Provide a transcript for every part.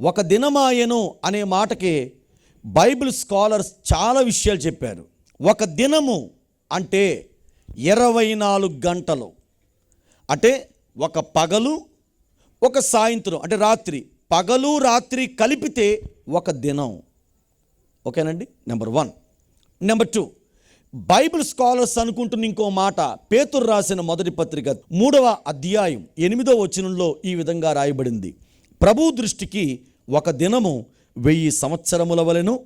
ఒక దినమాయను అనే మాటకి బైబిల్ స్కాలర్స్ చాలా విషయాలు చెప్పారు. ఒక దినము అంటే ఇరవై నాలుగు గంటలు. అంటే ఒక పగలు ఒక సాయంత్రం అంటే రాత్రి. పగలు రాత్రి కలిపితే ఒక దినం. ఓకేనండి? Number one number two Bible scholars అనుకుంటున్న ఇంకో మాట పేతురు రాసిన మొదటి పత్రిక మూడవ అధ్యాయం ఎనిమిదో వచనంలో ఈ విధంగా రాయబడింది. ప్రభు దృష్టికి ఒక దినము వెయ్యి సంవత్సరముల వలెను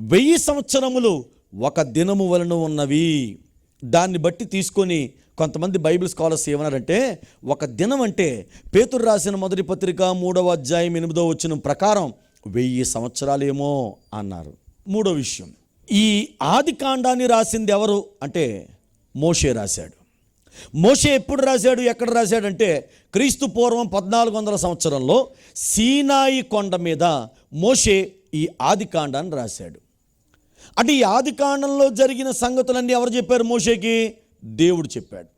వెయ్యి సంవత్సరములు ఒక దినము వలన ఉన్నవి. దాన్ని బట్టి తీసుకొని కొంతమంది బైబిల్ స్కాలర్స్ ఏమన్నారంటే ఒక దినం అంటే పేతురు రాసిన మొదటి పత్రిక మూడవ అధ్యాయం ఎనిమిదో వచ్చిన ప్రకారం వెయ్యి సంవత్సరాలేమో అన్నారు. మూడో విషయం ఈ ఆది కాండాన్ని రాసింది ఎవరు? అంటే మోషే రాశాడు. మోషే ఎప్పుడు రాశాడు ఎక్కడ రాశాడంటే క్రీస్తు పూర్వం పద్నాలుగు వందల సంవత్సరంలో సీనాయి కొండ మీద మోషే ఈ ఆది కాండాన్ని రాశాడు. అంటే ఈ ఆది కాండంలో జరిగిన సంగతులన్నీ ఎవరు చెప్పారు మోషేకి? దేవుడు చెప్పాడు.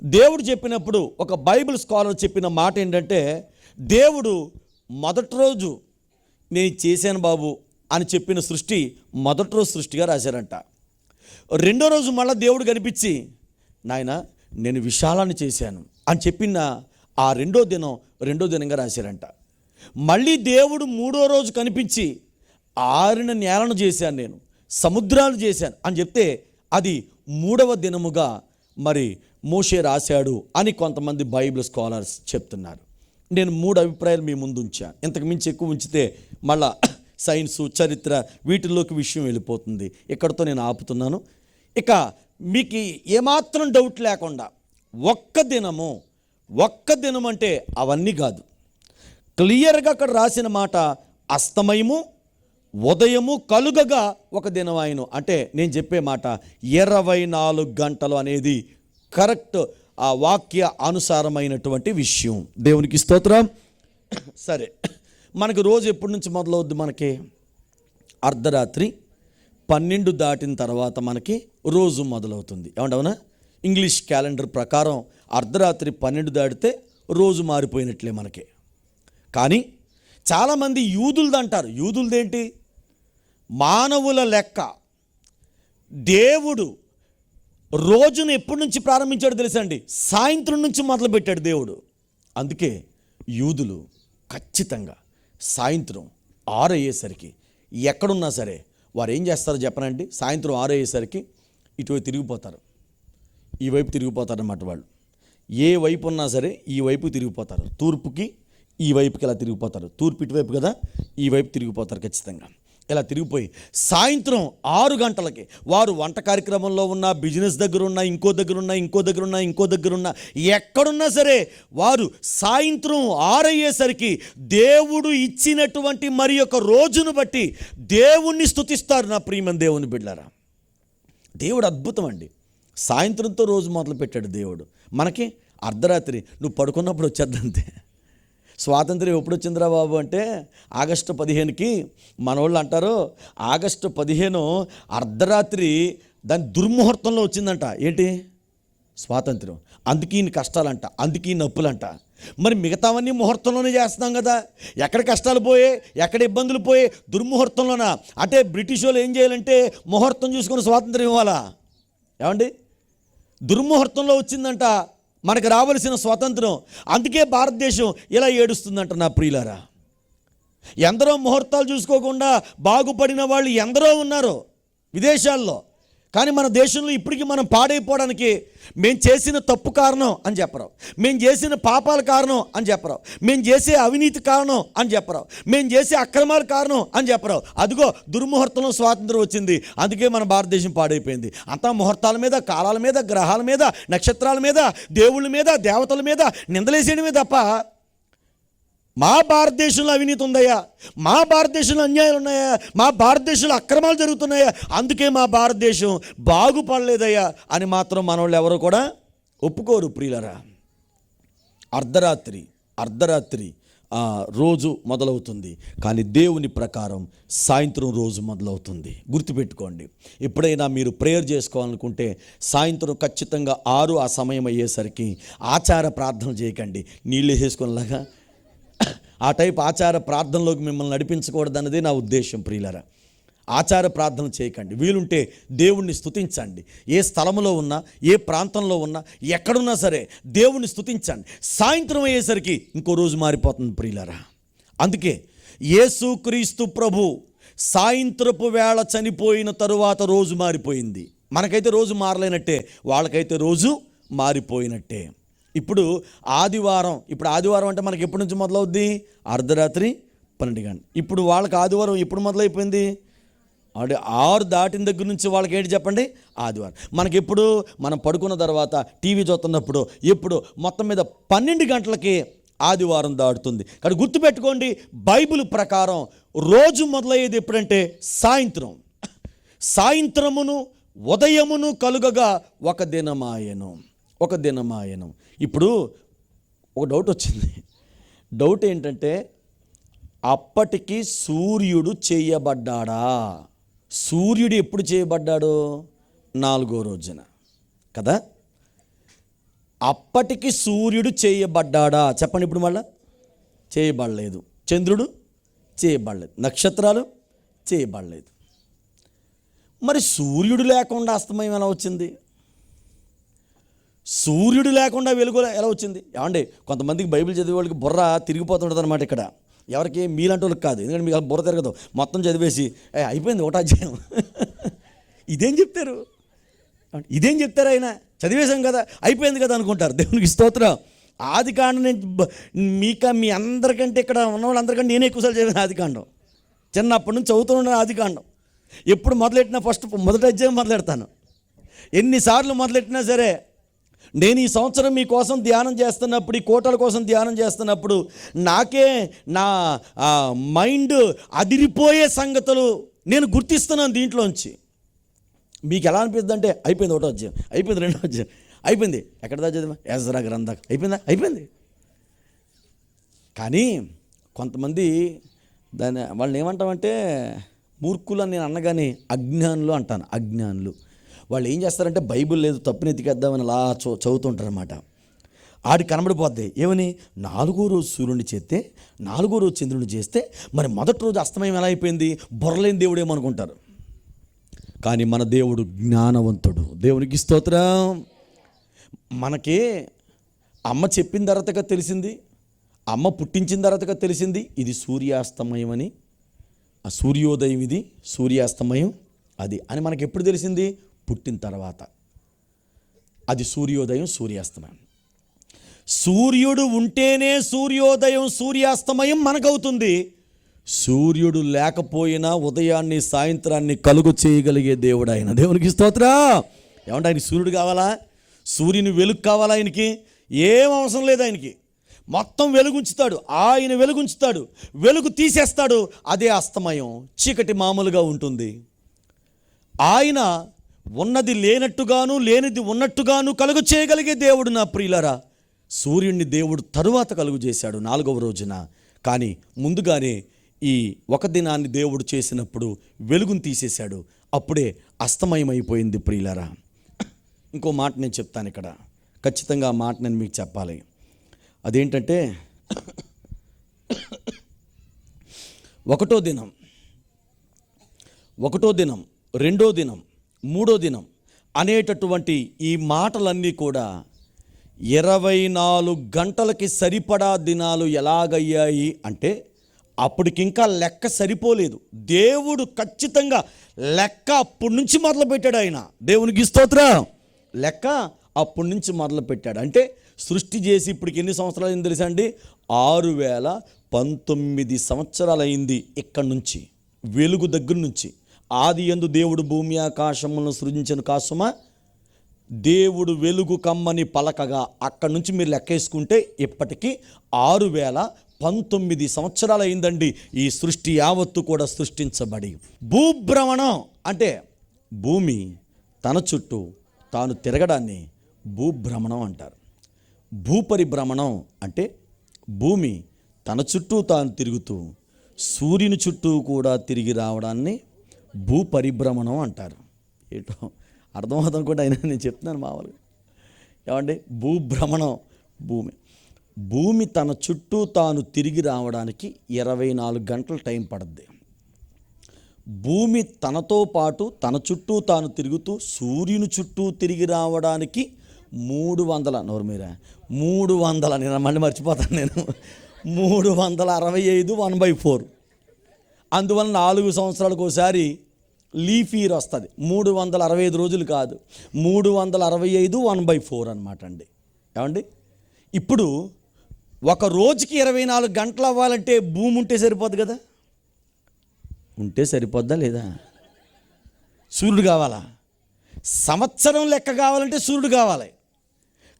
దేవుడు చెప్పినప్పుడు ఒక బైబిల్ స్కాలర్ చెప్పిన మాట ఏంటంటే దేవుడు మొదటి రోజు నేను చేశాను బాబు అని చెప్పిన సృష్టి మొదటి రోజు సృష్టిగా రాశారంట. రెండో రోజు మళ్ళీ దేవుడు కనిపించి నాయన నేను విశాలాన్ని చేశాను అని చెప్పిన ఆ రెండో దినం రెండో దినంగా రాశారంట. మళ్ళీ దేవుడు మూడో రోజు కనిపించి ఆరిన నేలను చేశాను నేను సముద్రాలు చేశాను అని చెప్తే అది మూడవ దినముగా మరి మోషే రాశాడు అని కొంతమంది బైబిల్ స్కాలర్స్ చెప్తున్నారు. నేను మూడు అభిప్రాయాలు మీ ముందు ఉంచాను ఇంతకు మించి ఎక్కువ ఉంచితే మళ్ళా సైన్సు చరిత్ర వీటిల్లోకి విషయం వెళ్ళిపోతుంది. ఇక్కడతో నేను ఆపుతున్నాను. ఇక మీకు ఏమాత్రం డౌట్ లేకుండా ఒక్క దినము ఒక్క దినం అంటే అవన్నీ కాదు. క్లియర్గా అక్కడ రాసిన మాట అస్తమయము ఉదయము కలుగగా ఒక దినం ఆయన అంటే నేను చెప్పే మాట ఇరవై నాలుగు గంటలు అనేది కరెక్ట్ ఆ వాక్య అనుసారమైనటువంటి విషయం. దేవునికి స్తోత్రం. సరే మనకు రోజు ఎప్పటి నుంచి మొదలవుద్ది మనకి? అర్ధరాత్రి. పన్నెండు దాటిన తర్వాత మనకి రోజు మొదలవుతుంది. ఏమంటావునా ఇంగ్లీష్ క్యాలెండర్ ప్రకారం అర్ధరాత్రి పన్నెండు దాటితే రోజు మారిపోయినట్లే మనకి. కానీ చాలామంది యూదులది అంటారు. యూదులదేంటి మానవుల లెక్క. దేవుడు రోజును ఎప్పటి నుంచి ప్రారంభించాడు తెలుసండి? సాయంత్రం నుంచి మొదలుపెట్టాడు దేవుడు. అందుకే యూదులు ఖచ్చితంగా సాయంత్రం ఆరయ్యేసరికి ఎక్కడున్నా సరే వారు ఏం చేస్తారో చెప్పనండి. సాయంత్రం ఆరు అయ్యేసరికి ఇటువైపు తిరిగిపోతారు. ఈ వైపు తిరిగిపోతారన్నమాట వాళ్ళు. ఏ వైపు ఉన్నా సరే ఈ వైపు తిరిగిపోతారు. తూర్పుకి ఈ వైపుకి ఇలా తిరిగిపోతారు. తూర్పు ఇటువైపు కదా ఈ వైపు తిరిగిపోతారు ఖచ్చితంగా. ఇలా తిరిగిపోయి సాయంత్రం ఆరు గంటలకి వారు వంట కార్యక్రమంలో ఉన్న బిజినెస్ దగ్గర ఉన్న ఇంకో దగ్గర ఉన్న ఇంకో దగ్గర ఉన్న ఇంకో దగ్గర ఉన్న ఎక్కడున్నా సరే వారు సాయంత్రం ఆరయ్యేసరికి దేవుడు ఇచ్చినటువంటి మరి యొక్క రోజును బట్టి దేవుణ్ణి స్తుతిస్తారు నా ప్రియమని దేవుని బిడ్డారా దేవుడు అద్భుతం అండి. సాయంత్రంతో రోజు మొదలు పెట్టాడు దేవుడు. మనకి అర్ధరాత్రి నువ్వు పడుకున్నప్పుడు వచ్చేద్దంతే. స్వాతంత్ర్యం ఎప్పుడు వచ్చిందిరా బాబు అంటే ఆగస్టు పదిహేనుకి మనోళ్ళు అంటారు. ఆగస్టు పదిహేను అర్ధరాత్రి దాని దుర్ముహూర్తంలో వచ్చిందంట. ఏంటి? స్వాతంత్రం అందుకే ఈయన కష్టాలంట అందుకే ఈ నొప్పులంట మరి మిగతావన్నీ ముహూర్తంలోనే చేస్తున్నాం కదా. ఎక్కడ కష్టాలు పోయే ఎక్కడ ఇబ్బందులు పోయే దుర్ముహూర్తంలోనా? అంటే బ్రిటిష్ వాళ్ళు ఏం చేయాలంటే ముహూర్తం చూసుకొని స్వాతంత్రం ఇవ్వాలా? ఏమండి? దుర్ముహూర్తంలో వచ్చిందంట. మనకు రావలసిన స్వాతంత్రం. అందుకే భారతదేశం ఇలా ఏడుస్తుందంట నా ప్రియులారా. ఎందరో ముహూర్తాలు చూసుకోకుండా బాగుపడిన వాళ్ళు ఎందరో ఉన్నారు విదేశాల్లో. కానీ మన దేశంలో ఇప్పటికీ మనం పాడైపోవడానికి మేము చేసిన తప్పు కారణం అని చెప్పరు మేము చేసిన పాపాల కారణం అని చెప్పరు మేము చేసే అవినీతి కారణం అని చెప్పరు మేము చేసే అక్రమాల కారణం అని చెప్పరు అదిగో దుర్ముహూర్తంలో స్వాతంత్రం వచ్చింది. అందుకే మన భారతదేశం పాడైపోయింది. అంతా ముహూర్తాల మీద కాలాల మీద గ్రహాల మీద నక్షత్రాల మీద దేవుళ్ళ మీద దేవతల మీద నిందలేసేయడమే తప్ప మా భారతదేశంలో అవినీతి ఉందయ్యా. మా భారతదేశంలో అన్యాయాలు ఉన్నాయా? మా భారతదేశంలో అక్రమాలు జరుగుతున్నాయా? అందుకే మా భారతదేశం బాగుపడలేదయ్యా అని మాత్రం మనోళ్ళు ఎవరు కూడా ఒప్పుకోరు ప్రియులరా. అర్ధరాత్రి అర్ధరాత్రి రోజు మొదలవుతుంది. కానీ దేవుని ప్రకారం సాయంత్రం రోజు మొదలవుతుంది. గుర్తుపెట్టుకోండి. ఎప్పుడైనా మీరు ప్రేయర్ చేసుకోవాలనుకుంటే సాయంత్రం ఖచ్చితంగా ఆరు ఆ సమయం అయ్యేసరికి ఆచార ప్రార్థన చేయకండి. నీళ్ళు వేసుకునేలాగా ఆ టైప్ ఆచార ప్రార్థనలోకి మిమ్మల్ని నడిపించకూడదన్నదే నా ఉద్దేశం ప్రియులరా. ఆచార ప్రార్థన చేయకండి. వీలుంటే దేవుణ్ణి స్థుతించండి ఏ స్థలంలో ఉన్నా ఏ ప్రాంతంలో ఉన్నా ఎక్కడున్నా సరే దేవుణ్ణి స్తుతించండి. సాయంత్రం అయ్యేసరికి ఇంకో రోజు మారిపోతుంది ప్రియులరా. అందుకే యేసుక్రీస్తు ప్రభు సాయంత్రపు వేళ చనిపోయిన తరువాత రోజు మారిపోయింది. మనకైతే రోజు మారలేనట్టే వాళ్ళకైతే రోజు మారిపోయినట్టే. ఇప్పుడు ఆదివారం ఇప్పుడు ఆదివారం అంటే మనకి ఎప్పటి నుంచి మొదలవుద్ది? అర్ధరాత్రి పన్నెండు గంట. ఇప్పుడు వాళ్ళకి ఆదివారం ఎప్పుడు మొదలైపోయింది? అంటే ఆరు దాటిన దగ్గర నుంచి వాళ్ళకి ఏంటి చెప్పండి? ఆదివారం. మనకి ఎప్పుడు? మనం పడుకున్న తర్వాత టీవీ చూస్తున్నప్పుడు ఎప్పుడు? మొత్తం మీద పన్నెండు గంటలకి ఆదివారం దాటుతుంది. కానీ గుర్తుపెట్టుకోండి బైబిల్ ప్రకారం రోజు మొదలయ్యేది ఎప్పుడంటే సాయంత్రం. సాయంత్రమును ఉదయమును కలుగగా ఒక దినమాయను. ఒక దినమాయనం. ఇప్పుడు ఒక డౌట్ వచ్చింది. డౌట్ ఏంటంటే అప్పటికి సూర్యుడు చేయబడ్డాడా? సూర్యుడు ఎప్పుడు చేయబడ్డాడు? నాలుగో రోజున. కదా? అప్పటికి సూర్యుడు చేయబడ్డాడా? చెప్పండి ఇప్పుడు మళ్ళా. చేయబడలేదు. చంద్రుడు? చేయబడలేదు. నక్షత్రాలు? చేయబడలేదు. మరి సూర్యుడు లేకుండా అస్తమయం ఎలా వచ్చింది? సూర్యుడు లేకుండా వెలుగు ఎలా వచ్చింది? ఏమండి కొంతమందికి బైబిల్ చదివే వాళ్ళకి బుర్ర తిరిగిపోతుంటుంది అనమాట ఇక్కడ. ఎవరికి? మీలాంటి వాళ్ళకి కాదు. ఎందుకంటే మీకు బుర్ర తిరగదు. మొత్తం చదివేసి "ఏ, అయిపోయింది ఒకటా ఇదేం చెప్తారు? ఇదేం చెప్తారు ఆయన? చదివేశాం కదా అయిపోయింది కదా అనుకుంటారు. దేవునికి స్తోత్రం. ఆది కాండం నేను మీక మీ అందరికంటే ఇక్కడ ఉన్న వాళ్ళందరికంటే నేనే ఎక్కువసార్లు చదివిన ఆది కాండం. చిన్నప్పటి నుంచి చదువుతూ ఉన్న ఆది కాండం. ఎప్పుడు మొదలెట్టినా ఫస్ట్ మొదటి అధ్యాయం మొదలెడతాను. ఎన్నిసార్లు మొదలెట్టినా సరే నేను ఈ సంవత్సరం మీకోసం ధ్యానం చేస్తున్నప్పుడు ఈ కోటల కోసం ధ్యానం చేస్తున్నప్పుడు నాకే నా మైండ్ అదిరిపోయే సంగతులు నేను గుర్తిస్తున్నాను దీంట్లోంచి. మీకు ఎలా అనిపిస్తుంది అంటే అయిపోయింది ఒకటో అధ్యాయం అయిపోయింది రెండో అధ్యాయం అయిపోయింది. ఎక్కడ చదివా? ఎజరా గ్రంథం. అయిపోయిందా? అయిపోయింది. కానీ కొంతమంది దాన్ని వాళ్ళని ఏమంటామంటే మూర్ఖులు అని నేను అనగానే అజ్ఞానులు అంటాను అజ్ఞానులు. వాళ్ళు ఏం చేస్తారంటే బైబిల్ లేదు తప్పుని ఎతికేద్దామని అలా చో చదువుతుంటారనమాట ఆడి కనబడిపోద్ది. ఏమని? నాలుగో రోజు సూర్యుడిని చేస్తే నాలుగో రోజు చంద్రుడిని చేస్తే మరి మొదటి రోజు అస్తమయం ఎలా అయిపోయింది? బొరలేని దేవుడేమనుకుంటారు కానీ మన దేవుడు జ్ఞానవంతుడు. దేవునికి స్తోత్రం. మనకి అమ్మ చెప్పిన తర్వాతగా తెలిసింది అమ్మ పుట్టించిన తర్వాతగా తెలిసింది ఇది సూర్యాస్తమయం అని. ఆ సూర్యోదయం ఇది సూర్యాస్తమయం అది అని మనకి ఎప్పుడు తెలిసింది? పుట్టిన తర్వాత. అది సూర్యోదయం సూర్యాస్తమయం. సూర్యుడు ఉంటేనే సూర్యోదయం సూర్యాస్తమయం మనకవుతుంది. సూర్యుడు లేకపోయినా ఉదయాన్ని సాయంత్రాన్ని కలుగు చేయగలిగే దేవుడు ఆయన. దేవునికి స్తోత్రా! ఏమంటే ఆయన సూర్యుడు కావాలా? సూర్యుని వెలుగు కావాలా ఆయనకి? ఏం అవసరం లేదు ఆయనకి. మొత్తం వెలుగుంచుతాడు. ఆయన వెలుగుంచుతాడు. వెలుగు తీసేస్తాడు. అదే అస్తమయం. చీకటి మామూలుగా ఉంటుంది. ఆయన ఉన్నది లేనట్టుగాను లేనిది ఉన్నట్టుగాను కలుగు చేయగలిగే దేవుడు నా ప్రియులరా. సూర్యుడిని దేవుడు తరువాత కలుగు చేశాడు నాలుగవ రోజున. కానీ ముందుగానే ఈ ఒక దినాన్ని దేవుడు చేసినప్పుడు వెలుగును తీసేశాడు. అప్పుడే అస్తమయమైపోయింది ప్రియులరా. ఇంకో మాట నేను చెప్తాను ఇక్కడ. ఖచ్చితంగా ఆ మాట నేను మీకు చెప్పాలి. అదేంటంటే ఒకటో దినం ఒకటో దినం రెండో దినం మూడో దినం అనేటటువంటి ఈ మాటలన్నీ కూడా ఇరవై నాలుగు గంటలకి సరిపడా దినాలు ఎలాగయ్యాయి అంటే అప్పటికింకా లెక్క సరిపోలేదు. దేవుడు ఖచ్చితంగా లెక్క అప్పటి నుంచి మొదలుపెట్టాడు ఆయన. దేవునికి స్తోత్రం. లెక్క అప్పటి నుంచి మొదలుపెట్టాడు అంటే సృష్టి చేసి ఇప్పటికి ఎన్ని సంవత్సరాలు అయింది తెలుసా అండి? ఆరు వేల పంతొమ్మిది సంవత్సరాలు అయింది ఇక్కడి నుంచి వెలుగు దగ్గర నుంచి. ఆది ఎందు దేవుడు భూమి ఆకాశములను సృజించిన కాసుమా దేవుడు వెలుగు కమ్మని పలకగా అక్కడి నుంచి మీరు లెక్కేసుకుంటే ఇప్పటికీ ఆరు వేల పంతొమ్మిది సంవత్సరాలు అయిందండి ఈ సృష్టి యావత్తు కూడా సృష్టించబడి భూభ్రమణం అంటే భూమి తన చుట్టూ తాను తిరగడాన్ని భూభ్రమణం అంటారు. భూపరిభ్రమణం అంటే భూమి తన చుట్టూ తాను తిరుగుతూ సూర్యుని చుట్టూ కూడా తిరిగి రావడాన్ని భూపరిభ్రమణం అంటారు. ఏటో అర్థమవుతాం కూడా అయినా నేను చెప్తున్నాను మామూలుగా. ఏమంటే భూభ్రమణం భూమి. భూమి తన చుట్టూ తాను తిరిగి రావడానికి ఇరవై నాలుగు గంటల టైం పడుద్ది. భూమి తనతో పాటు తన చుట్టూ తాను తిరుగుతూ సూర్యుని చుట్టూ తిరిగి రావడానికి మూడు వందల నోరు మీరా? మూడు వందల నేను మళ్ళీ మర్చిపోతాను నేను. మూడు వందల అరవై ఐదు వన్ బై ఫోర్. అందువల్ల నాలుగు సంవత్సరాలకు ఒకసారి లీఫ్ ఇయర్ వస్తుంది. మూడు వందల అరవై ఐదు రోజులు కాదు. మూడు వందల అరవై ఐదు వన్ బై ఫోర్ అనమాట అండి. ఏమండి? ఇప్పుడు ఒక రోజుకి ఇరవై నాలుగు గంటలు అవ్వాలంటే భూమి ఉంటే సరిపోద్ది కదా? ఉంటే సరిపోద్దా లేదా? సూర్యుడు కావాలా? సంవత్సరం లెక్క కావాలంటే సూర్యుడు కావాలి.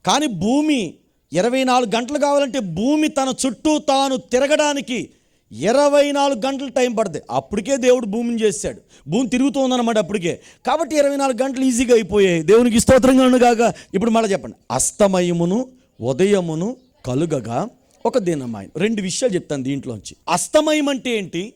కానీ భూమి ఇరవై నాలుగు గంటలు కావాలంటే భూమి తన చుట్టూ తాను తిరగడానికి ఇరవై నాలుగు గంటలు టైం పడుతుంది. అప్పటికే దేవుడు భూమిని చేశాడు. భూమి తిరుగుతుందన్నమాట అప్పటికే. కాబట్టి ఇరవై నాలుగు గంటలు ఈజీగా అయిపోయాయి. దేవునికి స్తోత్రంగా కాక ఇప్పుడు మళ్ళీ చెప్పండి. అస్తమయమును ఉదయమును కలుగగా ఒక దినమాయం రెండు విషయాలు చెప్తాను దీంట్లోంచి. అస్తమయం అంటే ఏంటి?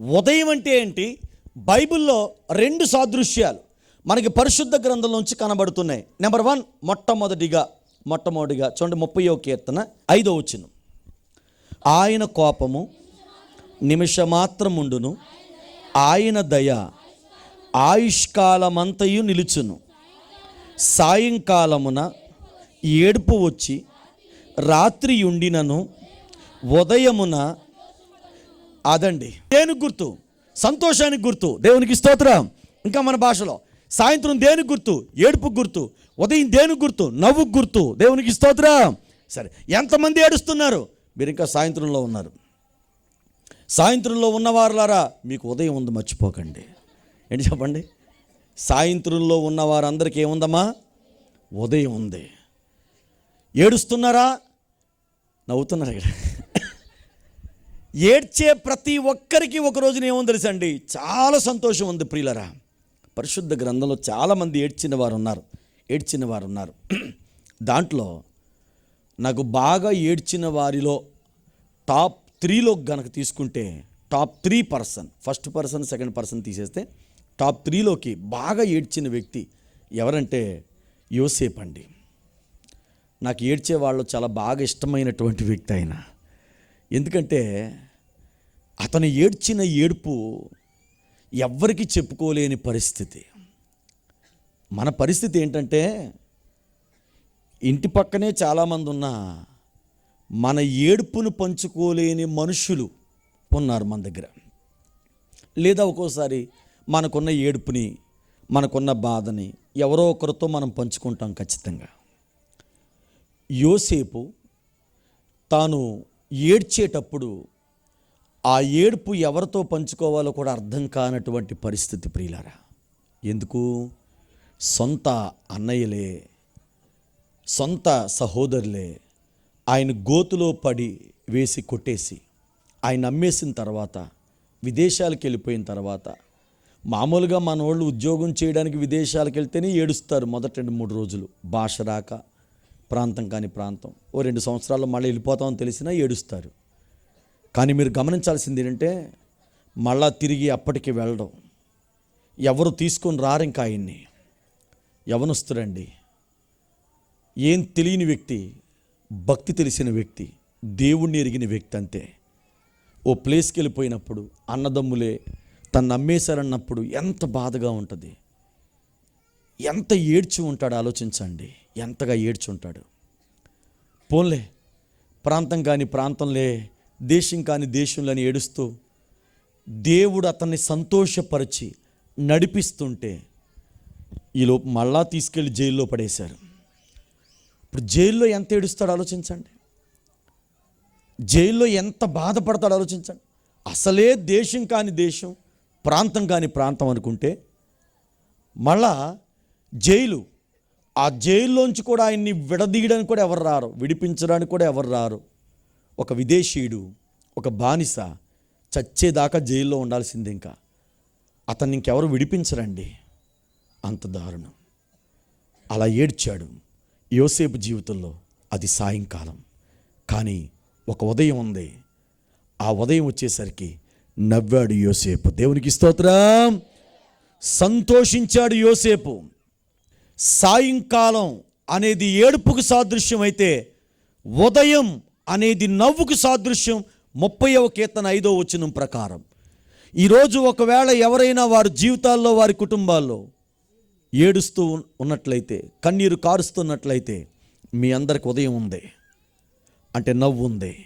ఉదయం అంటే ఏంటి? బైబిల్లో రెండు సాదృశ్యాలు మనకి పరిశుద్ధ గ్రంథంలోంచి కనబడుతున్నాయి. నెంబర్ వన్ మొట్టమొదటిగా మొట్టమొదటిగా చూడండి ముప్పయో కీర్తన ఐదో వచ్చిన ఆయన కోపము నిమిషమాత్రముండును. ఆయన దయ ఆయుష్కాలమంతయు నిలుచును. సాయంకాలమున ఏడుపు వచ్చి రాత్రి ఉండినను ఉదయమున అదండి. దేనికి గుర్తు? సంతోషానికి గుర్తు. దేవునికి స్తోత్రం. ఇంకా మన భాషలో సాయంత్రం దేనికి గుర్తు? ఏడుపు గుర్తు. ఉదయం దేనికి గుర్తు? నవ్వు గుర్తు. దేవునికి స్తోత్రం. సరే ఎంతమంది ఏడుస్తున్నారు? మీరు ఇంకా సాయంత్రంలో ఉన్నారు. సాయంత్రంలో ఉన్నవారులారా మీకు ఉదయం ఉంది మర్చిపోకండి. ఏంటి చెప్పండి? సాయంత్రంలో ఉన్న వారందరికీ ఏముందమ్మా? ఉదయం ఉంది. ఏడుస్తున్నారా? నవ్వుతున్నారా ఇక్కడ. ఏడ్చే ప్రతి ఒక్కరికి ఒక రోజున ఏమో తెలుసండి? చాలా సంతోషం ఉంది ప్రియులరా. పరిశుద్ధ గ్రంథంలో చాలామంది ఏడ్చిన వారు ఉన్నారు ఏడ్చిన వారు ఉన్నారు దాంట్లో నాకు బాగా ఏడ్చిన వారిలో టాప్ త్రీలో గనక తీసుకుంటే top three person first person second person తీసేస్తే టాప్ త్రీలోకి బాగా ఏడ్చిన వ్యక్తి ఎవరంటే యోసేప్ అండి. నాకు ఏడ్చే వాళ్ళు చాలా బాగా ఇష్టమైనటువంటి వ్యక్తి ఆయన. ఎందుకంటే అతను ఏడ్చిన ఏడుపు ఎవ్వరికి చెప్పుకోలేని పరిస్థితి. మన పరిస్థితి ఏంటంటే ఇంటి పక్కనే చాలామంది ఉన్నా మన ఏడుపును పంచుకోలేని మనుషులు ఉన్నారు మన దగ్గర. లేదా ఒక్కోసారి మనకున్న ఏడుపుని మనకున్న బాధని ఎవరో ఒకరితో మనం పంచుకుంటాం ఖచ్చితంగా. యోసేపు తాను ఏడ్చేటప్పుడు ఆ ఏడుపు ఎవరితో పంచుకోవాలో కూడా అర్థం కానటువంటి పరిస్థితి ప్రియులారా. ఎందుకు? సొంత అన్నయ్యలే సొంత సహోదరులే ఆయన గోతులో పడి వేసి కొట్టేసి ఆయన అమ్మేసిన తర్వాత విదేశాలకు వెళ్ళిపోయిన తర్వాత మామూలుగా మన వాళ్ళు ఉద్యోగం చేయడానికి విదేశాలకు వెళ్తేనే ఏడుస్తారు మొదటి రెండు మూడు రోజులు. భాష రాక ప్రాంతం కాని ప్రాంతం. ఓ రెండు సంవత్సరాల్లో మళ్ళీ వెళ్ళిపోతామని తెలిసినా ఏడుస్తారు. కానీ మీరు గమనించాల్సింది ఏంటంటే మళ్ళా తిరిగి అప్పటికి వెళ్ళడం. ఎవరు తీసుకొని రారు ఇంకా ఆయన్ని. యవనస్తురండి ఏం తెలియని వ్యక్తి భక్తి తెలిసిన వ్యక్తి దేవుణ్ణి ఎరిగిన వ్యక్తి అంతే. ఓ ప్లేస్కి వెళ్ళిపోయినప్పుడు అన్నదమ్ములే తను నమ్మేశారన్నప్పుడు ఎంత బాధగా ఉంటుంది. ఎంత ఏడ్చి ఉంటాడు ఆలోచించండి. ఎంతగా ఏడ్చి ఉంటాడు. పోన్లే ప్రాంతం కాని ప్రాంతంలే దేశం కాని దేశంలోని ఏడుస్తూ దేవుడు అతన్ని సంతోషపరిచి నడిపిస్తుంటే ఈలోపు మళ్ళా తీసుకెళ్ళి జైల్లో పడేశారు. ఇప్పుడు జైల్లో ఎంత ఏడుస్తాడో ఆలోచించండి. జైల్లో ఎంత బాధపడతాడో ఆలోచించండి. అసలే దేశం కాని దేశం ప్రాంతం కాని ప్రాంతం అనుకుంటే మళ్ళా జైలు ఆ జైల్లోంచి కూడా ఆయన్ని విడదీయడానికి కూడా ఎవరు రారు విడిపించడానికి కూడా ఎవరు రారు. ఒక విదేశీయుడు ఒక బానిస చచ్చేదాకా జైల్లో ఉండాల్సింది ఇంకా. అతన్ని ఇంకెవరు విడిపించరండి? అంత దారుణం. అలా ఏడ్చాడు. యోసేపు జీవితంలో అది సాయంకాలం. కానీ ఒక ఉదయం ఉంది. ఆ ఉదయం వచ్చేసరికి నవ్వాడు యోసేపు. దేవునికి స్తోత్రం. సంతోషించాడు యోసేపు. సాయంకాలం అనేది ఏడుపుకు సాదృశ్యం అయితే ఉదయం అనేది నవ్వుకు సాదృశ్యం ముప్పైవ కీర్తన ఐదో వచనం ప్రకారం. ఈరోజు ఒకవేళ ఎవరైనా వారి జీవితాల్లో వారి కుటుంబాల్లో ఏడుస్తూ ఉన్నట్లయితే కన్నీరు కారుస్తున్నట్లయితే మీ అందరికి ఉదయం ఉంది. అంటే నవ్వు ఉంది.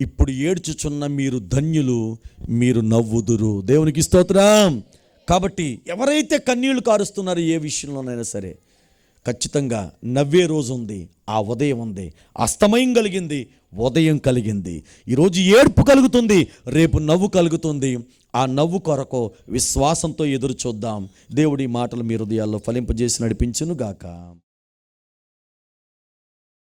ఇప్పుడు ఏడ్చుచున్న మీరు ధన్యులు మీరు నవ్వుదురు. దేవునికి స్తోత్రం. కాబట్టి ఎవరైతే కన్నీళ్ళు కారుస్తున్నారో ఏ విషయంలోనైనా సరే ఖచ్చితంగా నవ్వే రోజు ఉంది ఆ ఉదయం ఉంది. అస్తమయం కలిగింది ఉదయం కలిగింది. ఈరోజు ఏడుపు కలుగుతుంది రేపు నవ్వు కలుగుతుంది. ఆ నవ్వు కొరకు విశ్వాసంతో ఎదురు చూద్దాం. దేవుడి మాటలు మీ హృదయాల్లో ఫలింపజేసి నడిపించునుగాక.